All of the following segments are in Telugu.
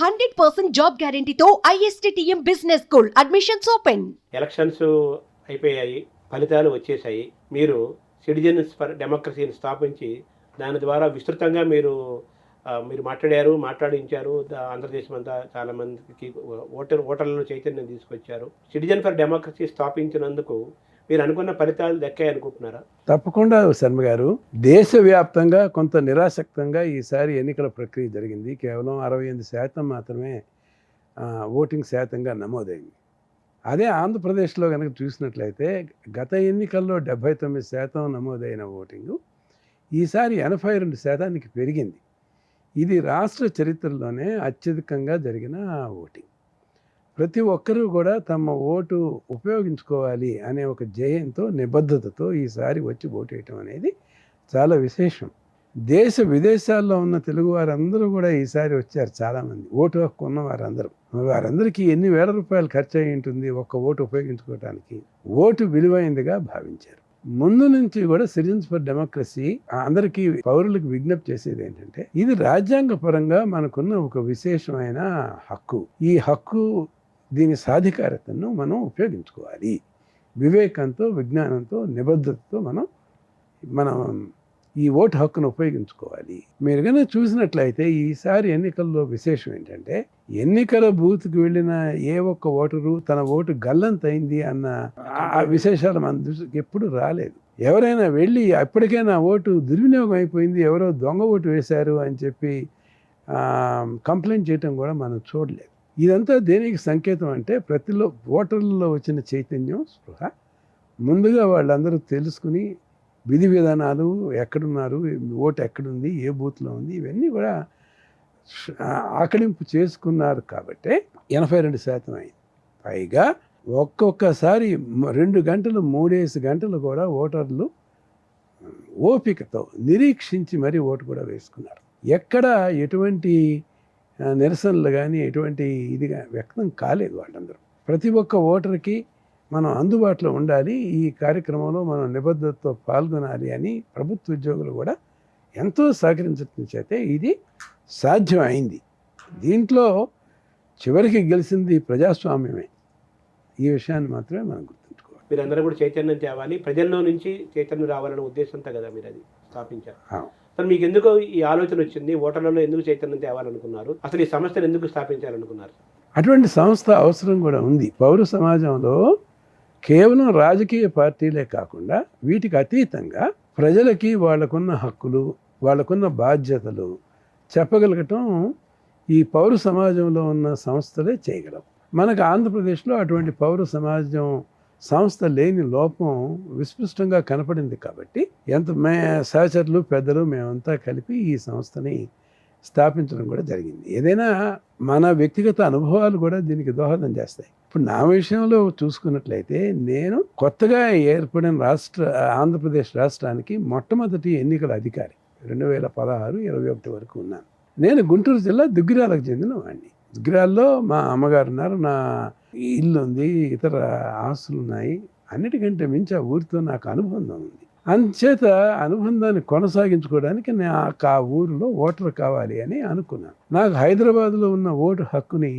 Hundred percent job గ్యారంటీతో ISTM business school admissions open. Elections అయిపోయాయి ఫలితాలు వచ్చేసాయి మీరు సిటిజన్స్ ఫర్ డెమోక్రసీని స్థాపించి దాని ద్వారా విస్తృతంగా మీరు మీరు మాట్లాడారు మాట్లాడించారు. ఆంధ్రదేశం అంతా చాలా మందికి ఓటర్ ఓటర్లను చైతన్యం తీసుకొచ్చారు. సిటిజన్ ఫర్ డెమోక్రసీ స్థాపించినందుకు మీరు అనుకున్న ఫలితాలు దక్కాయి అనుకుంటున్నారా? తప్పకుండా శర్మ గారు. దేశవ్యాప్తంగా కొంత నిరాసక్తంగా ఈసారి ఎన్నికల ప్రక్రియ జరిగింది. కేవలం అరవై ఎనిమిది శాతం మాత్రమే ఓటింగ్ శాతంగా నమోదైంది. అదే ఆంధ్రప్రదేశ్లో కనుక చూసినట్లయితే గత ఎన్నికల్లో డెబ్భై తొమ్మిది శాతం నమోదైన ఓటింగు ఈసారి ఎనభై రెండు శాతానికి పెరిగింది. ఇది రాష్ట్ర చరిత్రలోనే అత్యధికంగా జరిగిన ఓటింగ్. ప్రతి ఒక్కరూ కూడా తమ ఓటు ఉపయోగించుకోవాలి అనే ఒక జయంతో నిబద్ధతతో ఈసారి వచ్చి ఓటు వేయటం అనేది చాలా విశేషం. దేశ విదేశాల్లో ఉన్న తెలుగు వారందరూ కూడా ఈసారి వచ్చారు చాలామంది. ఓటు హక్కు ఉన్న వారందరూ. వారందరికీ ఎన్ని వేల రూపాయలు ఖర్చు అయి ఉంటుంది ఒక్క ఓటు ఉపయోగించుకోవడానికి ఓటు విలువైందిగా భావించారు. ముందు నుంచి కూడా సిటిజన్స్ ఫర్ డెమోక్రసీ అందరికీ పౌరులకు విజ్ఞప్తి చేసేది ఏంటంటే ఇది రాజ్యాంగ పరంగా మనకున్న ఒక విశేషమైన హక్కు. ఈ హక్కు దీని సాధికారతను మనం ఉపయోగించుకోవాలి. వివేకంతో విజ్ఞానంతో నిబద్ధతతో మనం మనం ఈ ఓటు హక్కును ఉపయోగించుకోవాలి. మీరు కనుక చూసినట్లయితే ఈసారి ఎన్నికల్లో విశేషం ఏంటంటే ఎన్నికల బూత్కి వెళ్ళిన ఏ ఒక్క ఓటరు తన ఓటు గల్లంతైంది అన్న ఆ విశేషాలు మన దృష్టికి ఎప్పుడు రాలేదు. ఎవరైనా వెళ్ళి అప్పటికైనా ఓటు దుర్వినియోగం అయిపోయింది ఎవరో దొంగ ఓటు వేశారు అని చెప్పి కంప్లైంట్ చేయటం కూడా మనం చూడలేదు. ఇదంతా దేనికి సంకేతం అంటే ప్రతిలో ఓటర్లలో వచ్చిన చైతన్యం స్పృహ. ముందుగా వాళ్ళందరూ తెలుసుకుని విధి విధానాలు ఎక్కడున్నారు ఓటు ఎక్కడుంది ఏ బూత్లో ఉంది ఇవన్నీ కూడా ఆకలింపు చేసుకున్నారు కాబట్టి ఎనభై రెండు శాతం అయింది. పైగా ఒక్కొక్కసారి రెండు గంటలు మూడేసి గంటలు కూడా ఓటర్లు ఓపికతో నిరీక్షించి మరీ ఓటు కూడా వేసుకున్నారు. ఎక్కడ ఎటువంటి నిరసనలు కానీ ఎటువంటి ఇది వ్యక్తం కాలేదు వాళ్ళందరూ. ప్రతి ఒక్క ఓటర్కి మనం అందుబాటులో ఉండాలి ఈ కార్యక్రమంలో మనం నిబద్ధతతో పాల్గొనాలి అని ప్రభుత్వ ఉద్యోగులు కూడా ఎంతో సహకరించడం చేతే ఇది సాధ్యం అయింది దీంట్లో చివరికి గెలిచింది ప్రజాస్వామ్యమే. ఈ విషయాన్ని మాత్రమే మనం గుర్తుంచుకోవాలి. మీరందరూ కూడా చైతన్యం తేవాలి. ప్రజల్లో నుంచి చైతన్యం రావాలనే ఉద్దేశంతో కదా మీరు అది స్థాపించారు. అసలు మీకు ఎందుకు ఈ ఆలోచన వచ్చింది? ఓటర్లలో ఎందుకు చైతన్యం తేవాలనుకున్నారు? అసలు ఈ సంస్థను ఎందుకు స్థాపించాలనుకున్నారు? అటువంటి సంస్థ అవసరం కూడా ఉంది. పౌర సమాజంలో కేవలం రాజకీయ పార్టీలే కాకుండా వీటికి అతీతంగా ప్రజలకి వాళ్ళకున్న హక్కులు వాళ్ళకున్న బాధ్యతలు చెప్పగలగటం ఈ పౌర సమాజంలో ఉన్న సంస్థలే చేయగలవు. మనకు ఆంధ్రప్రదేశ్లో అటువంటి పౌర సమాజం సంస్థ లేని లోపం విస్పష్టంగా కనపడింది కాబట్టి ఎంత మే సహచరులు పెద్దలు మేమంతా కలిపి ఈ సంస్థని స్థాపించడం కూడా జరిగింది. ఏదైనా మన వ్యక్తిగత అనుభవాలు కూడా దీనికి దోహదం చేస్తాయి. ఇప్పుడు నా విషయంలో చూసుకున్నట్లయితే నేను కొత్తగా ఏర్పడిన రాష్ట్ర ఆంధ్రప్రదేశ్ రాష్ట్రానికి మొట్టమొదటి ఎన్నికల అధికారి. రెండు వేల పదహారు ఇరవై ఒకటి వరకు ఉన్నాను. నేను గుంటూరు జిల్లా దుగ్గిరాలకు చెందిన వాడిని దుగ్గిరాల్లో మా అమ్మగారు ఉన్నారు. నా ఇల్లు ఉంది ఇతర ఆస్తులు ఉన్నాయి అన్నిటికంటే మించి ఆ ఊరితో నాకు అనుబంధం ఉంది. అందుచేత అనుబంధాన్ని కొనసాగించుకోవడానికి నాకు ఆ ఊరిలో ఓటర్ కావాలి అని అనుకున్నాను. నాకు హైదరాబాద్లో ఉన్న ఓటు హక్కుని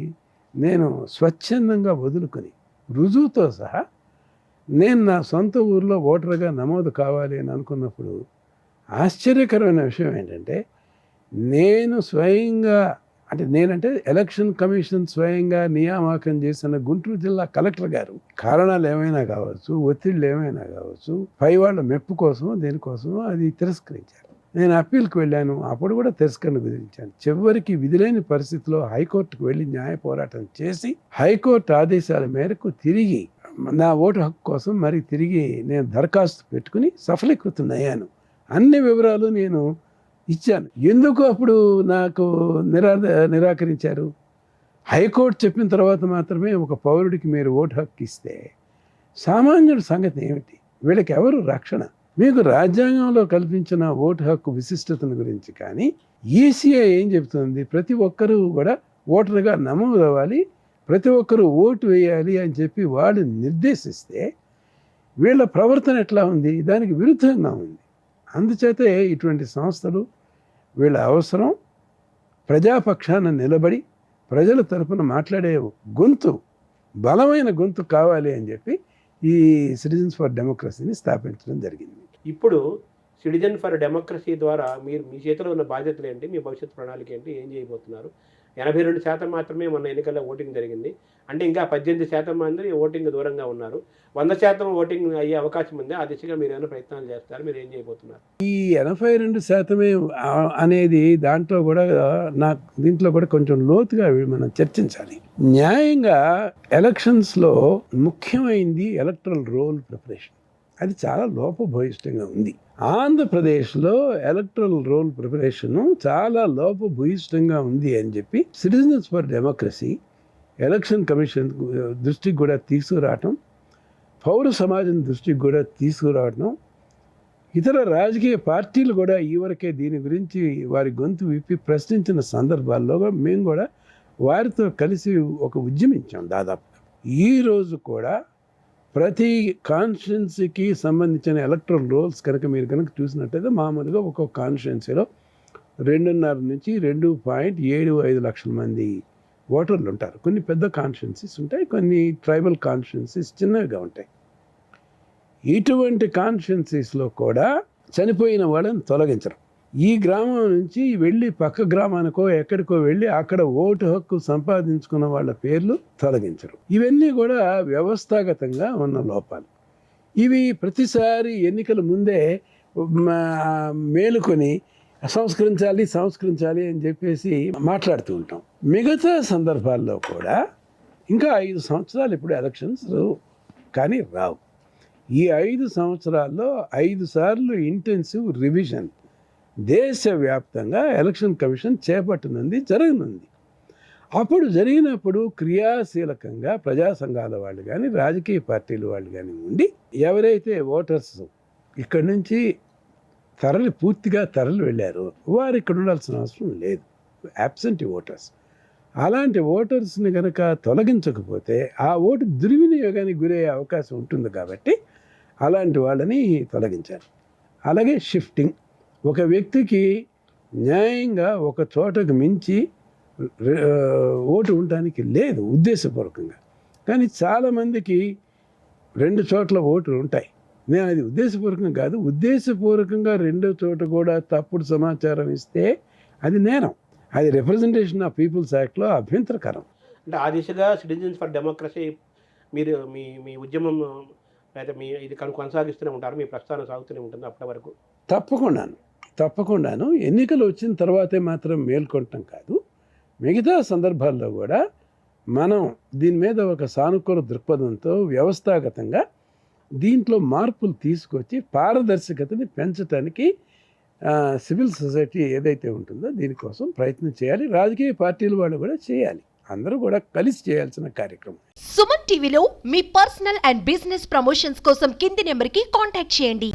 నేను స్వచ్ఛందంగా వదులుకొని రుజువుతో సహా నేను నా సొంత ఊరిలో ఓటర్గా నమోదు కావాలి అని అనుకున్నప్పుడు ఆశ్చర్యకరమైన విషయం ఏంటంటే నేను స్వయంగా అంటే నేనంటే ఎలక్షన్ కమిషన్ స్వయంగా నియామకం చేసిన గుంటూరు జిల్లా కలెక్టర్ గారు. కారణాలు ఏమైనా కావచ్చు ఒత్తిళ్ళు ఏమైనా కావచ్చు పై వాళ్ళ మెప్పు కోసమో దేనికోసమో అది తిరస్కరించారు. నేను అప్పీల్కి వెళ్ళాను అప్పుడు కూడా తిరస్కరణ కుదిరించాను చివరికి విధిలేని పరిస్థితిలో హైకోర్టుకు వెళ్ళి న్యాయ పోరాటం చేసి హైకోర్టు ఆదేశాల మేరకు తిరిగి నా ఓటు హక్కు కోసం మరి తిరిగి నేను దరఖాస్తు పెట్టుకుని సఫలీకృతం అయ్యాను. అన్ని వివరాలు నేను ఇచ్చాను. ఎందుకు అప్పుడు నాకు నిరా నిరాకరించారు? హైకోర్టు చెప్పిన తర్వాత మాత్రమే ఒక పౌరుడికి మీరు ఓటు హక్కు ఇస్తే సామాన్యుడి సంగతి ఏమిటి? వీళ్ళకి ఎవరు రక్షణ? మీకు రాజ్యాంగంలో కల్పించిన ఓటు హక్కు విశిష్టతను గురించి కానీ ఈసీఐ ఏం చెబుతుంది? ప్రతి ఒక్కరూ కూడా ఓటరుగా నమోదు అవ్వాలి ప్రతి ఒక్కరూ ఓటు వేయాలి అని చెప్పి వాళ్ళు నిర్దేశిస్తే వీళ్ళ ప్రవర్తన ఎట్లా ఉంది? దానికి విరుద్ధంగా ఉంది. అందుచేతే ఇటువంటి సంస్థలు వీళ్ళ అవసరం ప్రజాపక్షాన నిలబడి ప్రజల తరపున మాట్లాడే గొంతు బలమైన గొంతు కావాలి అని చెప్పి ఈ సిటిజన్స్ ఫర్ డెమోక్రసీని స్థాపించడం జరిగింది. ఇప్పుడు సిటిజన్ ఫర్ డెమోక్రసీ ద్వారా మీరు మీ చేతిలో ఉన్న బాధ్యతలు ఏంటి? మీ భవిష్యత్ ప్రణాళిక ఏంటి? ఏం చేయబోతున్నారు? ఎనభై రెండు శాతం మాత్రమే మొన్న ఎన్నికల్లో ఓటింగ్ జరిగింది. అంటే ఇంకా పద్దెనిమిది శాతం మంది ఓటింగ్ దూరంగా ఉన్నారు. వంద శాతం ఓటింగ్ అయ్యే అవకాశం ఉంది. ఆ దిశగా మీరు ఏమైనా ప్రయత్నాలు చేస్తారు? మీరు ఏం చేయబోతున్నారు? ఈ ఎనభై రెండు శాతమే అనేది దాంట్లో కూడా నాకు దీంట్లో కూడా కొంచెం లోతుగా మనం చర్చించాలి. న్యాయంగా ఎలక్షన్స్లో ముఖ్యమైంది ఎలక్ట్రల్ రోల్ ప్రిపరేషన్. అది చాలా లోపభూయిష్టంగా ఉంది. ఆంధ్రప్రదేశ్లో ఎలక్ట్రల్ రోల్ ప్రిపరేషన్ చాలా లోపభూయిష్టంగా ఉంది అని చెప్పి citizens for democracy election commission దృష్టికి కూడా తీసుకురావటం పౌర సమాజం దృష్టికి కూడా తీసుకురావటం ఇతర రాజకీయ పార్టీలు కూడా ఈవరకే దీని గురించి వారి గొంతు విప్పి ప్రశ్నించిన సందర్భాల్లో మేము కూడా వారితో కలిసి ఒక ఉద్యమించాం దాదాపు ఈరోజు కూడా ప్రతి కాన్స్టిట్యున్సీకి సంబంధించిన ఎలక్ట్రల్ రోల్స్ కనుక మీరు కనుక చూసినట్టయితే మామూలుగా ఒక్కొక్క కాన్స్టిట్యున్సీలో రెండున్నర నుంచి రెండు పాయింట్ ఏడు ఐదు లక్షల మంది ఓటర్లు ఉంటారు. కొన్ని పెద్ద కాన్స్టిట్యున్సీస్ ఉంటాయి కొన్ని ట్రైబల్ కాన్స్టిట్యున్సీస్ చిన్నవిగా ఉంటాయి. ఇటువంటి కాన్స్టిట్యున్సీస్లో కూడా చనిపోయిన వాళ్ళని తొలగించరు. ఈ గ్రామం నుంచి వెళ్ళి పక్క గ్రామానికో ఎక్కడికో వెళ్ళి అక్కడ ఓటు హక్కు సంపాదించుకున్న వాళ్ళ పేర్లు తొలగించరు ఇవన్నీ కూడా వ్యవస్థాగతంగా ఉన్న లోపాలు. ఇవి ప్రతిసారి ఎన్నికల ముందే మేలుకొని సంస్కరించాలి సంస్కరించాలి అని చెప్పేసి మాట్లాడుతూ ఉంటాం. మిగతా సందర్భాల్లో కూడా ఇంకా ఐదు సంవత్సరాలు ఇప్పుడు ఎలక్షన్స్ కానీ రావు. ఈ ఐదు సంవత్సరాల్లో ఐదు సార్లు ఇంటెన్సివ్ రివిజన్ దేశవ్యాప్తంగా ఎలక్షన్ కమిషన్ చేపట్టనుంది జరగనుంది. అప్పుడు జరిగినప్పుడు క్రియాశీలకంగా ప్రజా సంఘాల వాళ్ళు కానీ రాజకీయ పార్టీల వాళ్ళు కానీ ఉండి ఎవరైతే ఓటర్స్ ఇక్కడి నుంచి తరలి పూర్తిగా తరలి వెళ్ళారో వారు ఇక్కడ ఉండాల్సిన అవసరం లేదు. యాబ్సెంట్ ఓటర్స్ అలాంటి ఓటర్స్ని కనుక తొలగించకపోతే ఆ ఓటు దుర్వినియోగానికి గురయ్యే అవకాశం ఉంటుంది కాబట్టి అలాంటి వాళ్ళని తొలగించారు. అలాగే షిఫ్టింగ్ ఒక వ్యక్తికి న్యాయంగా ఒక చోటకు మించి ఓటు ఉండడానికి లేదు ఉద్దేశపూర్వకంగా. కానీ చాలామందికి రెండు చోట్ల ఓట్లు ఉంటాయి. నేను అది ఉద్దేశపూర్వకంగా కాదు ఉద్దేశపూర్వకంగా రెండో చోట కూడా తప్పుడు సమాచారం ఇస్తే అది నేరం. అది రిప్రజెంటేషన్ ఆఫ్ పీపుల్స్ యాక్ట్లో అభ్యంతరకరం. అంటే ఆ దిశగా సిటిజన్స్ ఫర్ డెమోక్రసీ మీరు మీ మీ ఉద్యమం లేదా మీ ఇది కను కొనసాగిస్తూనే ఉంటారు మీ ప్రస్థానం సాగుతూనే ఉంటుంది అప్పటి వరకు. తప్పకుండాను తప్పకుండాను ఎన్నికలు వచ్చిన తర్వాతే మాత్రం మేల్కొనటం కాదు. మిగతా సందర్భాల్లో కూడా మనం దీని మీద ఒక సానుకూల దృక్పథంతో వ్యవస్థాగతంగా దీంట్లో మార్పులు తీసుకొచ్చి పారదర్శకతని పెంచడానికి సివిల్ సొసైటీ ఏదైతే ఉంటుందో దీనికోసం ప్రయత్నం చేయాలి. రాజకీయ పార్టీల వాళ్ళు కూడా చేయాలి. అందరూ కూడా కలిసి చేయాల్సిన కార్యక్రమం. సుమన్ టీవీలో మీ పర్సనల్ అండ్ బిజినెస్ ప్రమోషన్స్ కోసం కింది నెంబర్కి కాంటాక్ట్ చేయండి.